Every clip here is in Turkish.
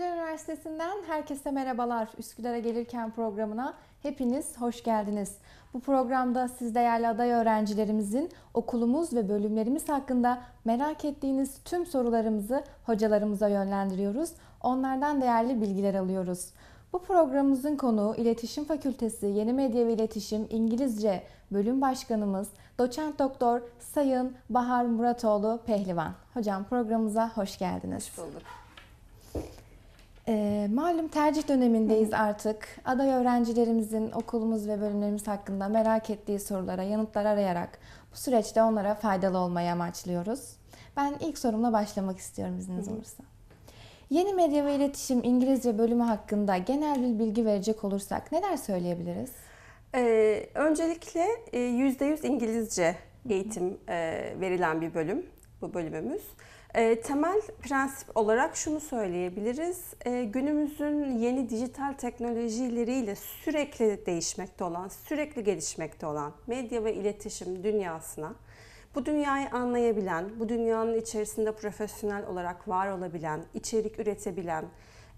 Üniversitesi'nden herkese merhabalar. Üsküdar'a gelirken programına hepiniz hoş geldiniz. Bu programda siz değerli aday öğrencilerimizin okulumuz ve bölümlerimiz hakkında merak ettiğiniz tüm sorularımızı hocalarımıza yönlendiriyoruz. Onlardan değerli bilgiler alıyoruz. Bu programımızın konuğu İletişim Fakültesi Yeni Medya ve İletişim İngilizce Bölüm Başkanımız Doçent Doktor Sayın Bahar Muratoğlu Pehlivan. Hocam programımıza hoş geldiniz. Hoş bulduk. Ee, malum tercih dönemindeyiz artık. Aday öğrencilerimizin okulumuz ve bölümlerimiz hakkında merak ettiği sorulara yanıtlar arayarak bu süreçte onlara faydalı olmayı amaçlıyoruz. Ben ilk sorumla başlamak istiyorum izniniz olursa. Yeni medya ve iletişim İngilizce bölümü hakkında genel bir bilgi verecek olursak neler söyleyebiliriz? Ee, öncelikle e, %100 İngilizce eğitim e, verilen bir bölüm bu bölümümüz. E, temel prensip olarak şunu söyleyebiliriz. E, günümüzün yeni dijital teknolojileriyle sürekli değişmekte olan, sürekli gelişmekte olan medya ve iletişim dünyasına bu dünyayı anlayabilen, bu dünyanın içerisinde profesyonel olarak var olabilen, içerik üretebilen,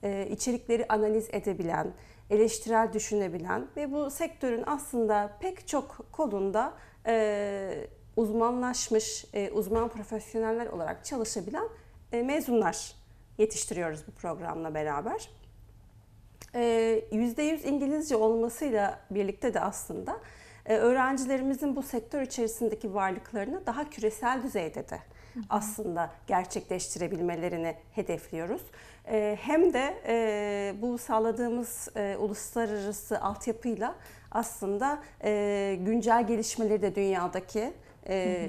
e, içerikleri analiz edebilen, eleştirel düşünebilen ve bu sektörün aslında pek çok kolunda e, uzmanlaşmış, e, uzman profesyoneller olarak çalışabilen e, mezunlar yetiştiriyoruz bu programla beraber. E, %100 İngilizce olmasıyla birlikte de aslında e, öğrencilerimizin bu sektör içerisindeki varlıklarını daha küresel düzeyde de aslında gerçekleştirebilmelerini hedefliyoruz. Hem de bu sağladığımız uluslararası altyapıyla aslında güncel gelişmeleri de dünyadaki e,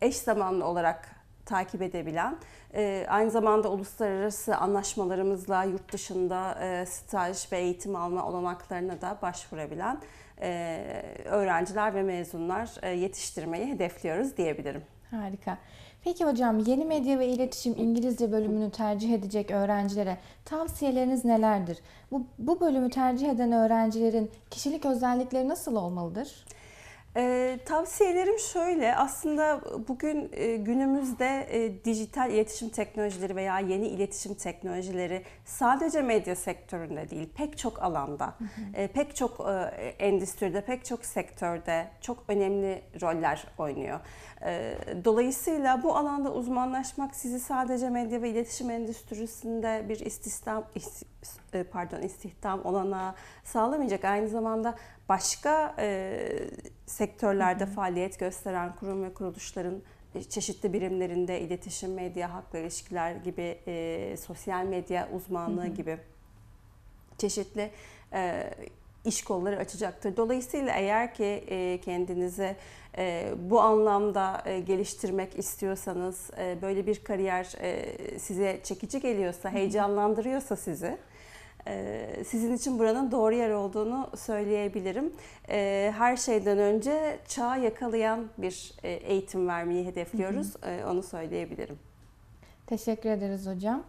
eş zamanlı olarak takip edebilen, e, aynı zamanda uluslararası anlaşmalarımızla yurt dışında e, staj ve eğitim alma olanaklarına da başvurabilen e, öğrenciler ve mezunlar e, yetiştirmeyi hedefliyoruz diyebilirim. Harika. Peki hocam yeni medya ve iletişim İngilizce bölümünü tercih edecek öğrencilere tavsiyeleriniz nelerdir? Bu, bu bölümü tercih eden öğrencilerin kişilik özellikleri nasıl olmalıdır? Ee, tavsiyelerim şöyle, aslında bugün e, günümüzde e, dijital iletişim teknolojileri veya yeni iletişim teknolojileri sadece medya sektöründe değil, pek çok alanda, e, pek çok e, endüstride, pek çok sektörde çok önemli roller oynuyor. E, dolayısıyla bu alanda uzmanlaşmak sizi sadece medya ve iletişim endüstrisinde bir istihdam e, pardon istihdam olanağı sağlamayacak. Aynı zamanda başka e, sektörlerde faaliyet gösteren kurum ve kuruluşların e, çeşitli birimlerinde iletişim, medya, halkla ilişkiler gibi, e, sosyal medya uzmanlığı hı hı. gibi çeşitli e, iş kolları açacaktır. Dolayısıyla eğer ki e, kendinizi e, bu anlamda e, geliştirmek istiyorsanız, e, böyle bir kariyer e, size çekici geliyorsa, heyecanlandırıyorsa sizi, sizin için buranın doğru yer olduğunu söyleyebilirim. Ee, her şeyden önce çağı yakalayan bir e, eğitim vermeyi hedefliyoruz. Hı hı. Ee, onu söyleyebilirim. Teşekkür ederiz hocam.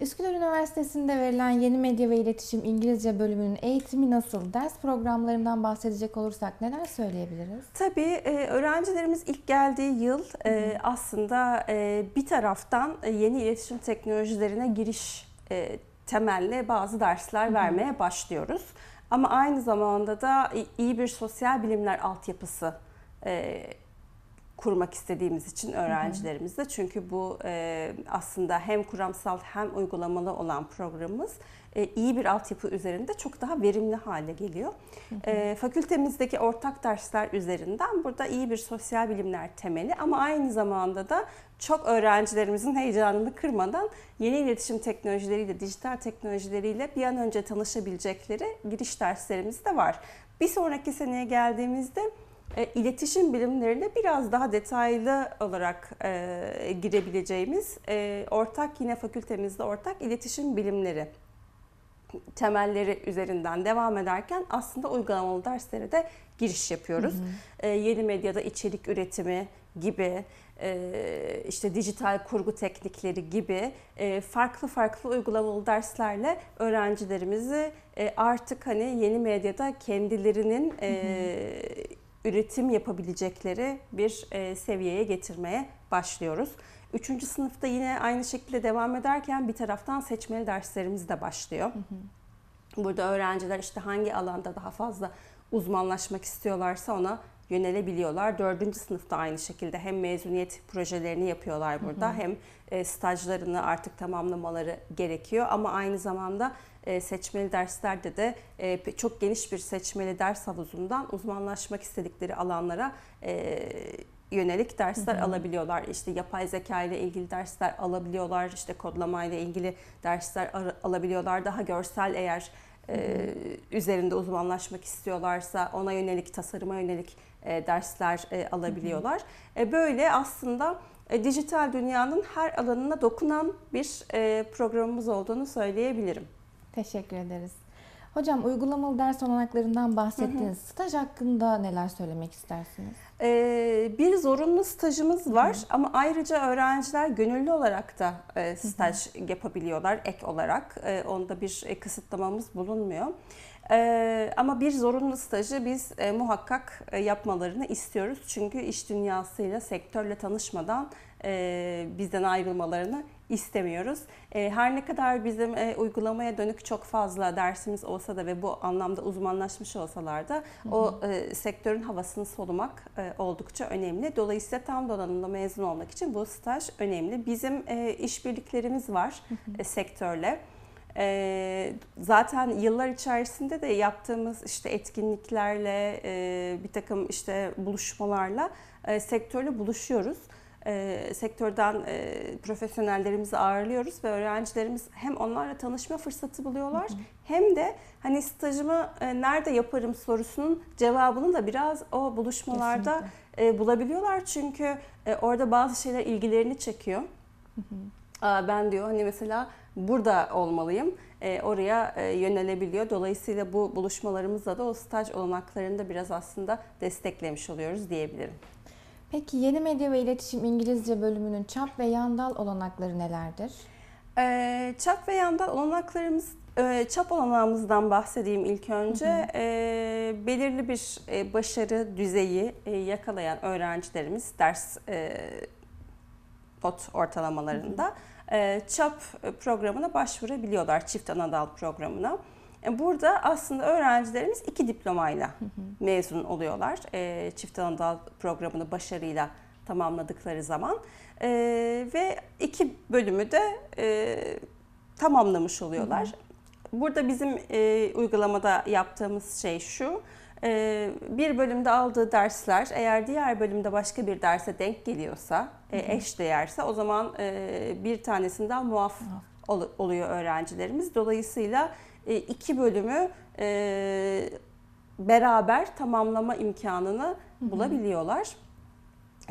Üsküdar Üniversitesi'nde verilen Yeni Medya ve İletişim İngilizce bölümünün eğitimi nasıl? Ders programlarından bahsedecek olursak neler söyleyebiliriz? Tabii e, öğrencilerimiz ilk geldiği yıl e, aslında bir taraftan yeni iletişim teknolojilerine giriş temelli bazı dersler vermeye başlıyoruz. Ama aynı zamanda da iyi bir sosyal bilimler altyapısı kurmak istediğimiz için öğrencilerimizle. Çünkü bu e, aslında hem kuramsal hem uygulamalı olan programımız e, iyi bir altyapı üzerinde çok daha verimli hale geliyor. E, fakültemizdeki ortak dersler üzerinden burada iyi bir sosyal bilimler temeli ama aynı zamanda da çok öğrencilerimizin heyecanını kırmadan yeni iletişim teknolojileriyle, dijital teknolojileriyle bir an önce tanışabilecekleri giriş derslerimiz de var. Bir sonraki seneye geldiğimizde e, iletişim bilimlerine biraz daha detaylı olarak e, girebileceğimiz e, ortak yine fakültemizde ortak iletişim bilimleri temelleri üzerinden devam ederken aslında uygulamalı derslere de giriş yapıyoruz. Hı hı. E, yeni medyada içerik üretimi gibi e, işte dijital kurgu teknikleri gibi e, farklı farklı uygulamalı derslerle öğrencilerimizi e, artık hani yeni medyada kendilerinin hı hı. Üretim yapabilecekleri bir seviyeye getirmeye başlıyoruz. Üçüncü sınıfta yine aynı şekilde devam ederken bir taraftan seçmeli derslerimiz de başlıyor. Burada öğrenciler işte hangi alanda daha fazla uzmanlaşmak istiyorlarsa ona yönelebiliyorlar. Dördüncü sınıfta aynı şekilde hem mezuniyet projelerini yapıyorlar burada hem e, stajlarını artık tamamlamaları gerekiyor. Ama aynı zamanda e, seçmeli derslerde de e, çok geniş bir seçmeli ders havuzundan uzmanlaşmak istedikleri alanlara yönelik dersler alabiliyorlar. İşte yapay zeka ile ilgili dersler alabiliyorlar. İşte kodlama ile ilgili dersler ar- alabiliyorlar. Daha görsel eğer e, üzerinde uzmanlaşmak istiyorlarsa ona yönelik, tasarıma yönelik e, dersler e, alabiliyorlar. E, böyle aslında e, dijital dünyanın her alanına dokunan bir e, programımız olduğunu söyleyebilirim. Teşekkür ederiz. Hocam uygulamalı ders olanaklarından bahsettiniz. Staj hakkında neler söylemek istersiniz? Ee, bir zorunlu stajımız var ama ayrıca öğrenciler gönüllü olarak da e, staj yapabiliyorlar ek olarak. E, onda bir e, kısıtlamamız bulunmuyor. E, ama bir zorunlu stajı biz e, muhakkak e, yapmalarını istiyoruz. Çünkü iş dünyasıyla, sektörle tanışmadan e, bizden ayrılmalarını istemiyoruz. E, her ne kadar bizim e, uygulamaya dönük çok fazla dersimiz olsa da ve bu anlamda uzmanlaşmış olsalar da o e, sektörün havasını solumak e, oldukça önemli. Dolayısıyla tam donanımda mezun olmak için bu staj önemli. Bizim e, işbirliklerimiz var e, sektörle. E, zaten yıllar içerisinde de yaptığımız işte etkinliklerle, e, bir takım işte buluşmalarla e, sektörle buluşuyoruz. E, sektörden e, profesyonellerimizi ağırlıyoruz ve öğrencilerimiz hem onlarla tanışma fırsatı buluyorlar hem de hani stajımı e, nerede yaparım sorusunun cevabını da biraz o buluşmalarda e, bulabiliyorlar çünkü e, orada bazı şeyler ilgilerini çekiyor. Aa, ben diyor hani mesela burada olmalıyım. E, oraya e, yönelebiliyor. Dolayısıyla bu buluşmalarımızla da o staj olanaklarını da biraz aslında desteklemiş oluyoruz diyebilirim. Peki yeni medya ve iletişim İngilizce bölümünün çap ve yandal olanakları nelerdir? E, çap ve yandan olanaklarımız e, çap olanağımızdan bahsedeyim ilk önce. E, belirli bir e, başarı düzeyi e, yakalayan öğrencilerimiz ders e, not ortalamalarında e, ÇAP programına başvurabiliyorlar, çift anadal programına. E, Burada aslında öğrencilerimiz iki diplomayla mezun oluyorlar. E, Çift anadal programını başarıyla tamamladıkları zaman. E, Ve iki bölümü de e, tamamlamış oluyorlar. Burada bizim e, uygulamada yaptığımız şey şu. e, bir bölümde aldığı dersler eğer diğer bölümde başka bir derse denk geliyorsa, e, eş değerse o zaman e, bir tanesinden muaf ol- oluyor öğrencilerimiz. Dolayısıyla e, iki bölümü e, beraber tamamlama imkanını bulabiliyorlar.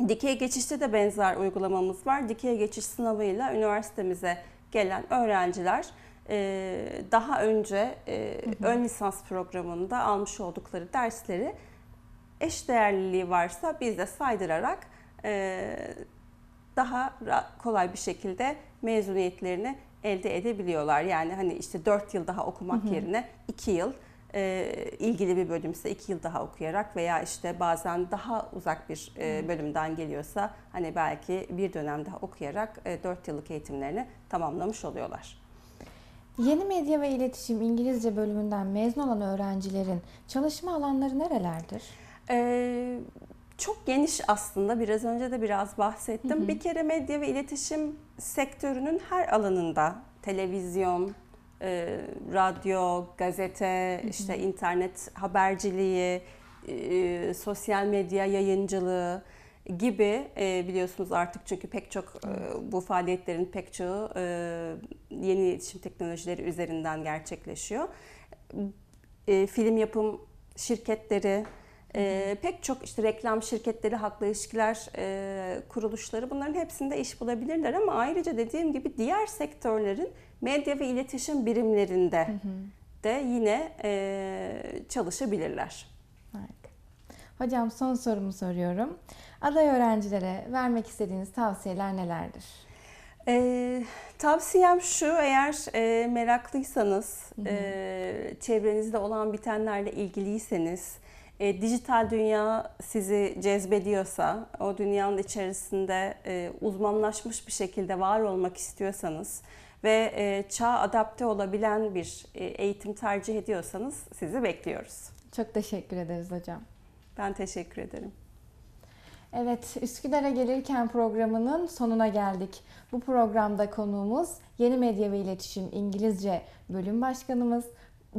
Dikey geçişte de benzer uygulamamız var. Dikey geçiş sınavıyla üniversitemize gelen öğrenciler e, daha önce ön lisans programında almış oldukları dersleri eş değerliliği varsa biz de saydırarak daha kolay bir şekilde mezuniyetlerini elde edebiliyorlar. Yani hani işte 4 yıl daha okumak yerine 2 yıl e, ilgili bir bölümse 2 yıl daha okuyarak veya işte bazen daha uzak bir e, bölümden geliyorsa hani belki bir dönem daha okuyarak 4 yıllık eğitimlerini tamamlamış oluyorlar. Yeni medya ve iletişim İngilizce bölümünden mezun olan öğrencilerin çalışma alanları nerelerdir? Ee, çok geniş aslında. Biraz önce de biraz bahsettim. Bir kere medya ve iletişim sektörünün her alanında televizyon, e, radyo, gazete, işte internet haberciliği, e, sosyal medya yayıncılığı gibi e, biliyorsunuz artık çünkü pek çok e, bu faaliyetlerin pek çoğu e, yeni iletişim teknolojileri üzerinden gerçekleşiyor. E, film yapım şirketleri, e, pek çok işte reklam şirketleri, halkla ilişkiler e, kuruluşları bunların hepsinde iş bulabilirler ama ayrıca dediğim gibi diğer sektörlerin medya ve iletişim birimlerinde de yine e, çalışabilirler. Harika. Hocam son sorumu soruyorum. Aday öğrencilere vermek istediğiniz tavsiyeler nelerdir? Ee, tavsiyem şu, eğer e, meraklıysanız, e, çevrenizde olan bitenlerle ilgiliyseniz, e, dijital dünya sizi cezbediyorsa, o dünyanın içerisinde e, uzmanlaşmış bir şekilde var olmak istiyorsanız ve e, çağa adapte olabilen bir e, eğitim tercih ediyorsanız sizi bekliyoruz. Çok teşekkür ederiz hocam. Ben teşekkür ederim. Evet, Üsküdar'a gelirken programının sonuna geldik. Bu programda konuğumuz Yeni Medya ve İletişim İngilizce Bölüm Başkanımız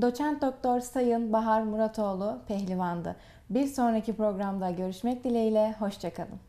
Doçent Doktor Sayın Bahar Muratoğlu Pehlivan'dı. Bir sonraki programda görüşmek dileğiyle, hoşçakalın.